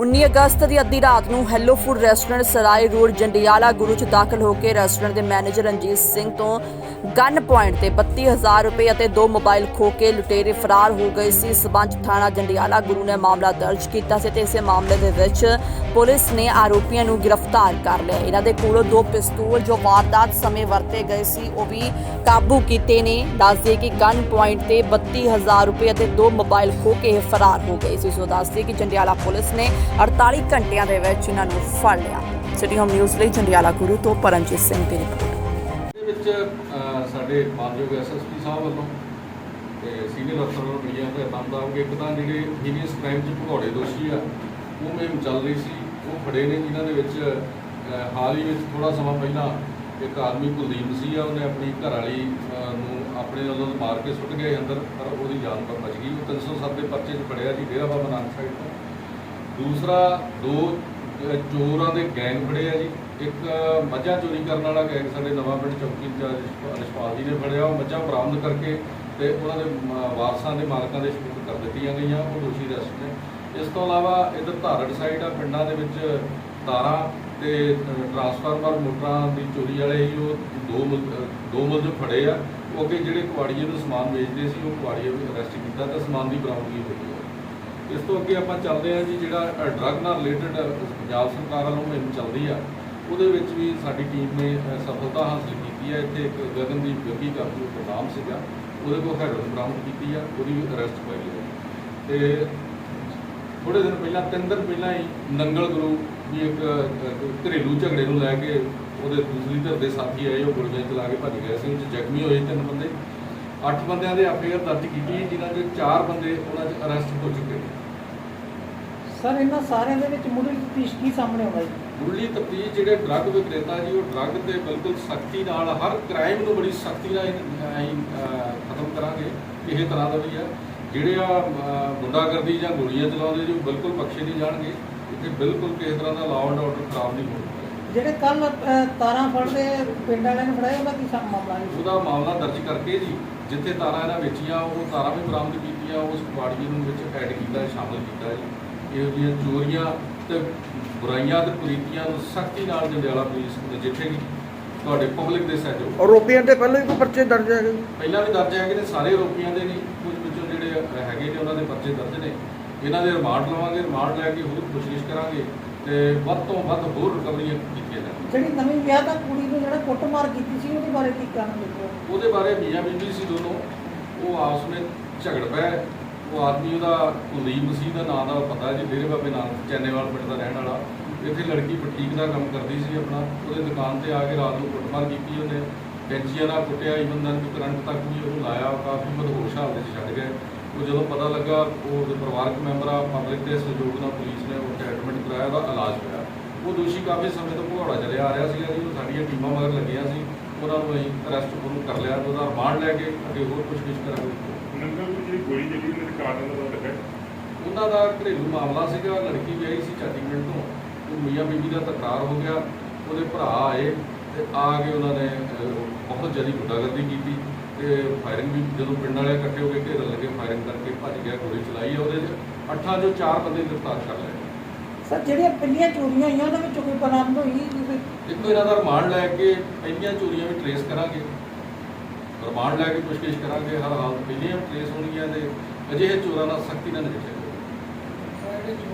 19 ਅਗਸਤ ਦੀ ਅੱਧੀ ਰਾਤ ਨੂੰ hello food restaurant Sarai road Jandiala Guru ਚ ਦਾਖਲ ਹੋ ਕੇ ਰੈਸਟੋਰੈਂਟ ਦੇ ਮੈਨੇਜਰ ਰਣਜੀਤ ਸਿੰਘ ਤੋਂ ਗਨ ਪੁਆਇੰਟ ਤੇ 32000 ਰੁਪਏ ਅਤੇ ਦੋ ਮੋਬਾਈਲ ਖੋ ਕੇ ਲੁਟੇਰੇ ਫਰਾਰ ਹੋ ਗਏ ਸੀ। ਸਬੰਧ ਥਾਣਾ ਜੰਡਿਆਲਾ ਗੁਰੂ ਨੇ ਮਾਮਲਾ ਦਰਜ ਕੀਤਾ ਸੀ ਤੇ ਇਸੇ ਮਾਮਲੇ ਦੇ ਵਿੱਚ ਪੁਲਿਸ ਨੇ ਆਰੋਪੀਆਂ ਨੂੰ ਗ੍ਰਿਫਤਾਰ ਕਰ ਲਿਆ। ਇਹਨਾਂ ਦੇ ਕੋਲੋਂ ਦੋ ਪਿਸਤੌਲ ਜੋ ਵਾਰਦਾਤ ਸਮੇਂ ਵਰਤੇ ਗਏ ਸੀ, ਉਹ ਵੀ ਕਾਬੂ ਕੀਤੇ ਨੇ। ਦੱਸਦੇ ਕਿ ਗਨ ਪੁਆਇੰਟ ਤੇ 32000 ਰੁਪਏ ਅਤੇ ਦੋ ਮੋਬਾਈਲ ਖੋ ਕੇ ਇਹ ਫਰਾਰ ਹੋ ਗਏ ਸੀ। ਸੋ ਦੱਸਦੇ ਕਿ ਜੰਡਿਆਲਾ ਪੁਲਿਸ ਨੇ 48 ਘੰਟਿਆਂ ਦੇ ਵਿੱਚ ਇਹਨਾਂ ਨੂੰ ਫੜ ਲਿਆ। ਸਿਟੀ ਹੋਮ ਨਿਊਜ਼ ਲਈ ਜੰਡਿਆਲਾ ਗੁਰੂ ਤੋਂ ਪਰਮਜੀਤ ਸਿੰਘ ਦੀ ਰਿਪੋਰਟ। ਦੇ ਵਿੱਚ ਅ, ਸਾਡੇ ਮਾਨਯੋਗ ਐਸਐਸਪੀ ਸਾਹਿਬ ਵੱਲੋਂ ਤੇ ਸੀਨੀਅਰ ਅਫਸਰ ਵੱਲੋਂ ਮਿਲੀਆਂ ਹਦਾਇਤਾਂ ਮੁਤਾਬਕ ਇੱਕ ਤਾਂ ਜਿਹੜੇ ਹੀਨੀਅਸ ਕ੍ਰਾਈਮ 'ਚ ਭਗੌੜੇ ਦੋਸ਼ੀ ਆ ਉਹ ਮੁਹਿੰਮ ਚੱਲ ਰਹੀ ਸੀ ਉਹ ਫੜੇ ਨੇ ਜਿਨ੍ਹਾਂ ਦੇ ਵਿੱਚ ਅ, ਹਾਲ ਹੀ ਵਿੱਚ ਥੋੜਾ ਸਮਾਂ ਪਹਿਲਾਂ ਇੱਕ ਆਦਮੀ ਕੁਲਦੀਪ ਸੀ ਆ ਉਹਨੇ ਆਪਣੀ ਘਰ ਵਾਲੀ ਨੂੰ ਆਪਣੇ ਵੱਲੋਂ ਮਾਰ ਕੇ ਸੁੱਟ ਗਏ ਅੰਦਰ ਪਰ ਉਹਦੀ ਜਾਨ ਪਰ ਬਚ ਗਈ। ਉਹ 307 ਦੇ ਪਰਚੇ 'ਚ ਫੜਿਆ ਜੀ ਡੇਰਾ ਬਾਬਾ ਨਾਨਕ ਸਾਹਿਬ ਤੋਂ। ਦੂਸਰਾ ਦੋ ਚੋਰਾਂ ਦੇ ਗੈਂਗ ਫੜੇ ਆ ਜੀ। ਇੱਕ ਮੱਝਾਂ ਚੋਰੀ ਕਰਨ ਵਾਲਾ ਗੈਂਗ ਸਾਡੇ ਨਵਾਂ ਪਿੰਡ ਚੌਕੀ ਇੰਚਾਰਜ ਰਿਸ਼ਪਾਲ ਜੀ ਨੇ ਫੜਿਆ। ਉਹ ਮੱਝਾਂ ਬਰਾਮਦ ਕਰਕੇ ਤੇ ਉਹਨਾਂ ਦੇ ਵਾਰਸਾਂ ਦੇ ਮਾਲਕਾਂ ਦੇ ਸਪੁਰਦ ਕਰ ਦਿੱਤੀਆਂ ਗਈਆਂ, ਉਹ ਦੋਸ਼ੀ ਅਰੈਸਟ ਨੇ। ਇਸ ਤੋਂ ਇਲਾਵਾ ਇਧਰ ਧਾਰੜ ਸਾਈਡ ਆ, ਪਿੰਡਾਂ ਦੇ ਵਿੱਚ ਤਾਰਾਂ ਤੇ ਟਰਾਂਸਫਾਰਮਰ ਮੋਟਰਾਂ ਦੀ ਚੋਰੀ ਵਾਲੇ ਹੀ ਉਹ ਦੋ ਮੁਲ- ਦੋ ਮੁਲਜ਼ਮ ਫੜੇ ਆ। ਉਹ ਅੱਗੇ ਜਿਹੜੇ ਕੁਆੜੀਏ ਨੂੰ ਸਮਾਨ ਵੇਚਦੇ ਸੀ, ਉਹ ਕੁਆੜੀਏ ਵੀ ਅਰੈਸਟ ਕੀਤਾ ਤੇ ਸਮਾਨ ਦੀ ਬਰਾਮਦਗੀ ਹੋਈ ਹੈ ਇਸ ਤੋਂ ਅੱਗੇ ਆਪਾਂ ਚੱਲਦੇ ਹਾਂ ਜੀ, ਜਿਹੜਾ ਡਰੱਗ ਨਾਲ ਰਿਲੇਟਡ ਪੰਜਾਬ ਸਰਕਾਰ ਵੱਲੋਂ ਮੁਹਿੰਮ ਚੱਲਦੀ ਆ, ਉਹਦੇ ਵਿੱਚ ਵੀ ਸਾਡੀ ਟੀਮ ਨੇ ਸਫਲਤਾ ਹਾਸਲ ਕੀਤੀ ਹੈ ਇੱਥੇ ਇੱਕ ਗਗਨਦੀਪ ਗੱਗੀ ਦਾ ਜੋ ਸੀਗਾ, ਉਹਦੇ ਕੋਲ ਹੈਰੋਇਨ ਬਰਾਮਦ ਕੀਤੀ ਆ, ਉਹਦੀ ਵੀ ਅਰੈਸਟ ਪਾਈ ਹੈ ਤੇ ਥੋੜੇ ਦਿਨ ਪਹਿਲਾਂ, ਤਿੰਨ ਦਿਨ ਪਹਿਲਾਂ ਹੀ ਨੰਗਲ ਗੁਰੂ ਵੀ ਇੱਕ ਘਰੇਲੂ ਝਗੜੇ ਨੂੰ ਲੈ ਕੇ ਉਹਦੇ ਦੂਸਰੀ ਧਿਰ ਦੇ ਸਾਥੀ ਆਏ, ਉਹ ਗੋਲੀਆਂ ਚਲਾ ਕੇ ਭੱਜ ਗਏ। ਸੀ ਉਹ 'ਚ ਜ਼ਖਮੀ ਹੋਏ ਤਿੰਨ ਬੰਦੇ। ਅੱਠ ਬੰਦਿਆਂ ਦੇ ਐਫਆਈਆਰ ਦਰਜ ਕੀਤੀ, ਜਿਨ੍ਹਾਂ ਦੇ ਚਾਰ ਬੰਦੇ ਉਹਨਾਂ 'ਚ ਅਰੈਸਟ ਹੋ ਚੁੱਕੇ ਨੇ। ਸਰ ਇਹਨਾਂ ਸਾਰਿਆਂ ਦੇ ਵਿੱਚ ਮੁੱਢਲੀ ਤਫਤੀਸ਼ ਕੀ ਸਾਹਮਣੇ ਆਉਂਦਾ ਜੀ? ਮੁੱਢਲੀ ਤਫਤੀਸ਼ ਜਿਹੜੇ ਡਰੱਗ ਵਿਕਰੇਤਾ ਜੀ ਉਹ ਡਰੱਗ ਤੇ ਬਿਲਕੁਲ ਸਖਤੀ ਨਾਲ ਹਰ ਕ੍ਰਾਈਮ ਨੂੰ ਬੜੀ ਸਖਤੀ ਨਾਲ ਅਸੀਂ ਖਤਮ ਕਰਾਂਗੇ ਕਿਸੇ ਤਰ੍ਹਾਂ ਦਾ ਵੀ ਆ। ਜਿਹੜੇ ਆ ਗੁੰਡਾਗਰਦੀ ਜਾਂ ਗੋਲੀਆਂ ਚਲਾਉਂਦੇ ਜੀ ਉਹ ਬਿਲਕੁਲ ਬਖਸ਼ੇ ਨਹੀਂ ਜਾਣਗੇ। ਇੱਥੇ ਬਿਲਕੁਲ ਕਿਸੇ ਤਰ੍ਹਾਂ ਦਾ ਲਾਅ ਐਂਡ ਆਰਡਰ ਖਰਾਬ ਨਹੀਂ ਹੋਊਗਾ ਜਿਹੜੇ ਕੱਲ ਤਾਰਾਂ ਫੜਦੇ ਪਿੰਡ ਵਾਲਿਆਂ ਨੇ ਫੜਾਏ ਉਹਦਾ ਕੀ ਮਾਮਲਾ ਹੈ? ਉਹਦਾ ਮਾਮਲਾ ਦਰਜ ਕਰਕੇ ਜੀ ਜਿੱਥੇ ਤਾਰਾਂ ਇਹਨਾਂ ਵੇਚੀਆਂ ਉਹ ਤਾਰਾਂ ਵੀ ਬਰਾਮਦ ਕੀਤੀਆਂ ਉਸ ਕੁਆੜੀਏ ਨੂੰ ਵਿੱਚ ਐਡ ਕੀਤਾ ਸ਼ਾਮਲ ਕੀਤਾ ਜੀ। ਇਹੋ ਜਿਹੀਆਂ ਚੋਰੀਆਂ ਤੇ ਬੁਰਾਈਆਂ ਤੇ ਕੁਰੀਤੀਆਂ ਨੂੰ ਸਖਤੀ ਨਾਲ ਜੰਡਿਆਲਾ ਪੁਲਿਸ ਨਜਿੱਠੇਗੀ ਤੁਹਾਡੇ ਪਬਲਿਕ ਦੇ ਸਹਿਯੋਗ। ਆਰੋਪੀਆਂ ਤੇ ਪਹਿਲਾਂ ਹੀ ਕੋਈ ਪਰਚੇ ਦਰਜ ਹੈਗੇ? ਪਹਿਲਾਂ ਵੀ ਦਰਜ ਹੈਗੇ ਨੇ ਸਾਰੇ ਆਰੋਪੀਆਂ ਦੇ ਨਹੀਂ ਕੁਝ ਵਿੱਚੋਂ ਜਿਹੜੇ ਹੈਗੇ ਨੇ ਉਹਨਾਂ ਦੇ ਪਰਚੇ ਦਰਜ ਨੇ। ਇਹਨਾਂ ਦੇ ਰਿਮਾਂਡ ਲਵਾਂਗੇ ਰਿਮਾਂਡ ਲੈ ਕੇ ਹੋਰ ਕੋਸ਼ਿਸ਼ ਕਰਾਂਗੇ ਤੇ ਵੱਧ ਤੋਂ ਵੱਧ ਹੋਰ ਰਿਕਵਰੀਆਂ ਕੀਤੀਆਂ ਜਾਣਗੀਆਂ ਜਿਹੜੀ ਨਵੀਂ ਵਿਆਹ ਤਾਂ ਕੁੜੀ ਨੂੰ ਜਿਹੜਾ ਕੁੱਟਮਾਰ ਕੀਤੀ ਸੀ ਉਹਦੇ ਬਾਰੇ ਕੀ ਕਾਰਨ ਲਿਖੋ ਉਹਦੇ ਬਾਰੇ ਮੀਆਂ ਬੀਬੀ ਸੀ ਦੋਨੋਂ। ਉਹ ਆਪਸ ਵਿੱਚ ਝਗੜ ਪਏ ਉਹ ਆਦਮੀ ਉਹਦਾ ਕੁਲਦੀਪ ਮਸੀਹ ਦਾ ਨਾਮ ਦਾ ਪਤਾ ਜੀ, ਡੇਰੇ ਬਾਬੇ ਨਾਨਕ, ਚੈਨੇਵਾਲ ਪਿੰਡ ਦਾ ਰਹਿਣ ਵਾਲਾ। ਇੱਥੇ ਲੜਕੀ ਬੁਟੀਕ ਦਾ ਕੰਮ ਕਰਦੀ ਸੀ ਆਪਣਾ। ਉਹਦੇ ਦੁਕਾਨ ਤੇ ਆ ਕੇ ਰਾਤ ਨੂੰ ਕੁੱਟਮਾਰ ਕੀਤੀ ਉਹਨੇ। ਕੈਂਚੀਆਂ ਨਾਲ ਕੁੱਟਿਆ ਈਵਨ ਦਨ ਕਰੰਟ ਤੱਕ ਵੀ ਉਹਨੂੰ ਲਾਇਆ। ਕਾਫੀ ਮਦਹੋਸ਼ ਹਾਲਤ 'ਚ ਛੱਡ ਗਏ। ਉਹ ਜਦੋਂ ਪਤਾ ਲੱਗਾ, ਉਹ ਉਹਦੇ ਪਰਿਵਾਰਕ ਮੈਂਬਰਾਂ ਪਬਲਿਕ ਦੇ ਸਹਿਯੋਗ ਨਾਲ ਪੁਲਿਸ ਨੇ ਉੱਥੇ ਐਡਮਿਟ ਕਰਾਇਆ, ਉਹਦਾ ਇਲਾਜ ਹੋਇਆ। ਉਹ ਦੋਸ਼ੀ ਕਾਫੀ ਸਮੇਂ ਤੋਂ ਭਗੌੜਾ ਚੱਲਿਆ ਆ ਰਿਹਾ ਸੀਗਾ ਜੀ, ਉਹ ਸਾਡੀਆਂ ਟੀਮਾਂ ਮਗਰ ਲੱਗੀਆਂ ਸੀ। ਉਹਨਾਂ ਨੂੰ ਅਸੀਂ ਅਰੈਸਟ ਉਹਨੂੰ ਕਰ ਲਿਆ ਤੇ ਉਹਦਾ ਰਿਮਾਂਡ ਲੈ ਕੇ ਅੱਗੇ ਹੋਰ ਪੁੱਛਗਿੱਛ ਕਰਾਂਗੇ। ਨੰਗਲ ਦੀ ਜਿਹੜੀ ਗੋਲੀ ਚੱਲੀ ਉਹਦੇ ਕਾਰਨ ਦਾ ਪਤਾ ਲੱਗਾ? ਉਹਨਾਂ ਦਾ ਘਰੇਲੂ ਮਾਮਲਾ ਸੀਗਾ ਲੜਕੀ ਵਿਆਹੀ ਸੀ ਚਾਟੀ ਪਿੰਡ ਤੋਂ। ਉਹ ਮੀਆਂ ਬੀਬੀ ਦਾ ਤਕਰਾਰ ਹੋ ਗਿਆ ਉਹਦੇ ਭਰਾ ਆਏ ਤੇ ਆ ਕੇ ਉਹਨਾਂ ਨੇ ਬਹੁਤ ਜ਼ਿਆਦਾ ਗੁੰਡਾਗਰਦੀ ਕੀਤੀ ਤੇ ਫਾਇਰਿੰਗ ਵੀ ਜਦੋਂ ਪਿੰਡ ਵਾਲੇ ਇਕੱਠੇ ਹੋ ਕੇ ਘੇਰਨ ਲੱਗੇ ਫਾਇਰਿੰਗ ਕਰਕੇ ਭੱਜ ਗਿਆ ਗੋਲੀ ਚਲਾਈ ਆ ਉਹਦੇ 'ਚ ਅੱਠਾਂ ਚੋਂ ਚਾਰ ਬੰਦੇ ਗ੍ਰਿਫਤਾਰ ਕਰ ਲਏ। ਸਰ ਜਿਹੜੀਆਂ ਪਹਿਲੀਆਂ ਚੋਰੀਆਂ ਹੋਈਆਂ ਉਹਦੇ ਵਿੱਚੋਂ ਕੋਈ ਬਰਾਮਦ ਹੋਈ? ਜਿਹਦੇ ਇੱਕ ਇਹਨਾਂ ਦਾ ਰਿਮਾਂਡ ਲੈ ਕੇ ਪਹਿਲੀਆਂ ਚੋਰੀਆਂ ਵੀ ਟਰੇਸ ਕਰਾਂਗੇ। ਰਿਮਾਂਡ ਲੈ ਕੇ ਪੁੱਛਗਿੱਛ ਕਰਾਂਗੇ, ਹਰ ਹਾਲਤ ਪਹਿਲੀਆਂ ਟਰੇਸ ਹੋਣਗੀਆਂ ਦੇ ਅਜਿਹੇ ਚੋਰਾਂ ਨਾਲ ਸਖਤੀ ਨਾਲ ਨਜਿੱਠਿਆ